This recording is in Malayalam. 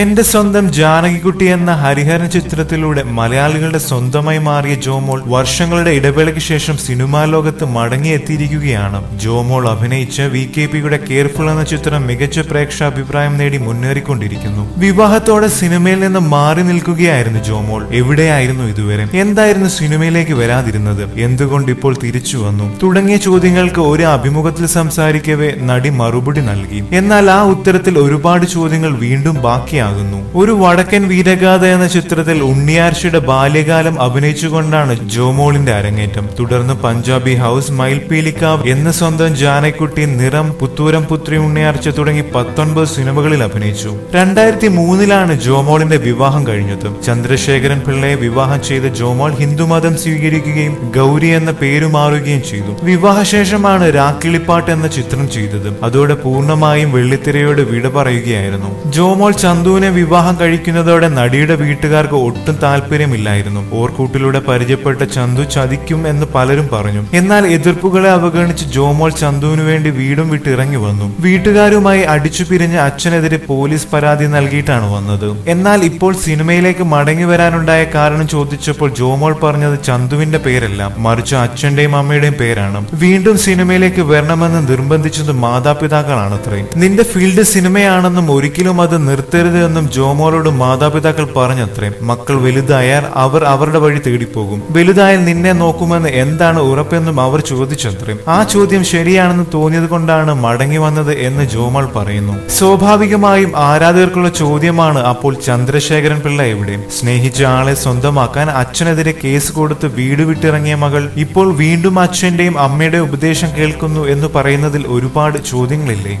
എന്റെ സ്വന്തം ജാനകിക്കുട്ടി എന്ന ഹരിഹരൻ ചിത്രത്തിലൂടെ മലയാളികളുടെ സ്വന്തമായി മാറിയ ജോമോൾ വർഷങ്ങളുടെ ഇടവേളയ്ക്ക് ശേഷം സിനിമാ ലോകത്ത് മടങ്ങിയെത്തിയിരിക്കുകയാണ്. ജോമോൾ അഭിനയിച്ച വി കെ പിയുടെ കെയർഫുൾ എന്ന ചിത്രം മികച്ച പ്രേക്ഷാഭിപ്രായം നേടി മുന്നേറിക്കൊണ്ടിരിക്കുന്നു. വിവാഹത്തോടെ സിനിമയിൽ നിന്ന് മാറി നിൽക്കുകയായിരുന്നു ജോമോൾ. എവിടെയായിരുന്നു ഇതുവരെ? എന്തായിരുന്നു സിനിമയിലേക്ക് വരാതിരുന്നത്? എന്തുകൊണ്ട് ഇപ്പോൾ തിരിച്ചു വന്നു? തുടങ്ങിയ ചോദ്യങ്ങൾക്ക് ഒരു അഭിമുഖത്തിൽ സംസാരിക്കവേ നടി മറുപടി നൽകി. എന്നാൽ ആ ഉത്തരത്തിൽ ഒരുപാട് ചോദ്യങ്ങൾ വീണ്ടും ബാക്കിയാകുന്നു ഒരു വടക്കൻ വീരഗാഥ എന്ന ചിത്രത്തിൽ ഉണ്ണിയാർഷിയുടെ ബാല്യകാലം അഭിനയിച്ചുകൊണ്ടാണ് ജോമോളിന്റെ അരങ്ങേറ്റം. തുടർന്ന് പഞ്ചാബി ഹൗസ് മയിൽപീലിക്കാവ് എന്ന സ്വന്തം ജാനക്കുട്ടി നിറം പുത്തൂരം പുത്രി ഉണ്ണിയാർച്ച തുടങ്ങി പത്തൊൻപത് സിനിമകളിൽ അഭിനയിച്ചു. രണ്ടായിരത്തി മൂന്നിലാണ് ജോമോളിന്റെ വിവാഹം കഴിഞ്ഞത്. ചന്ദ്രശേഖരൻ പിള്ളയെ വിവാഹം ചെയ്ത ജോമോൾ ഹിന്ദുമതം സ്വീകരിക്കുകയും ഗൗരി എന്ന പേരു മാറുകയും ചെയ്തു. വിവാഹശേഷമാണ് രാക്കിളിപ്പാട്ട് എന്ന ചിത്രം ചെയ്തത്. അതോടെ പൂർണമായും വെള്ളിത്തിരയോട് വിട പറയുകയായിരുന്നു. ജോമോൾ ചന്തുവിനെ വിവാഹം കഴിക്കുന്നതോടെ നടിയുടെ വീട്ടുകാർക്ക് ഒട്ടും താല്പര്യമില്ലായിരുന്നു. ഓർക്കൂട്ടിലൂടെ പരിചയപ്പെട്ട ചന്തു ചതിക്കും എന്ന് പലരും പറഞ്ഞു. എന്നാൽ എതിർപ്പുകളെ അവഗണിച്ച് ജോമോൾ ചന്തുവിനു വേണ്ടി വീടും വിട്ടിറങ്ങി വന്നു. വീട്ടുകാരുമായി അടിച്ചു പിരിഞ്ഞ അച്ഛനെതിരെ പോലീസ് പരാതി നൽകിയിട്ടാണ് വന്നത്. എന്നാൽ ഇപ്പോൾ സിനിമയിലേക്ക് മടങ്ങി വരാനുണ്ടായ കാരണം ചോദിച്ചപ്പോൾ ജോമോൾ പറഞ്ഞത് ചന്തുവിന്റെ പേരല്ല. മറിച്ച് അച്ഛന്റെയും അമ്മയുടെയും പേരാണ്. വീണ്ടും സിനിമയിലേക്ക് വരണമെന്ന് നിർബന്ധിച്ചത് മാതാപിതാക്കളാണത്രേ. നിന്റെ ഫീൽഡ് സിനിമയാണെന്നും ഒരിക്കലും അത് നിർത്തരുത് എന്നും ജോമോളോട് മാതാപിതാക്കൾ പറഞ്ഞത്രേ മക്കൾ വലുതായാൽ അവർ അവരുടെ വഴി തേടിപ്പോകും. വലുതായാൽ നിന്നെ നോക്കുമെന്ന് എന്താണ് ഉറപ്പെന്നും അവർ ചോദിച്ചത്രേ ആ ചോദ്യം ശരിയാണെന്ന് തോന്നിയത് കൊണ്ടാണ് മടങ്ങി വന്നത് എന്ന് ജോമോൾ പറയുന്നു. സ്വാഭാവികമായും ആരാധകർക്കുള്ള ചോദ്യമാണ് അപ്പോൾ ചന്ദ്രശേഖരൻ പിള്ള എവിടെ? സ്നേഹിച്ച ആളെ സ്വന്തമാക്കാൻ അച്ഛനെതിരെ കേസ് കൊടുത്ത് വീട് വിട്ടിറങ്ങിയ മകൾ ഇപ്പോൾ വീണ്ടും അച്ഛന്റെയും അമ്മയുടെയും ഉപദേശം കേൾക്കുന്നു എന്ന് പറയുന്നതിൽ ഒരുപാട് ചോദ്യങ്ങളില്ലേ?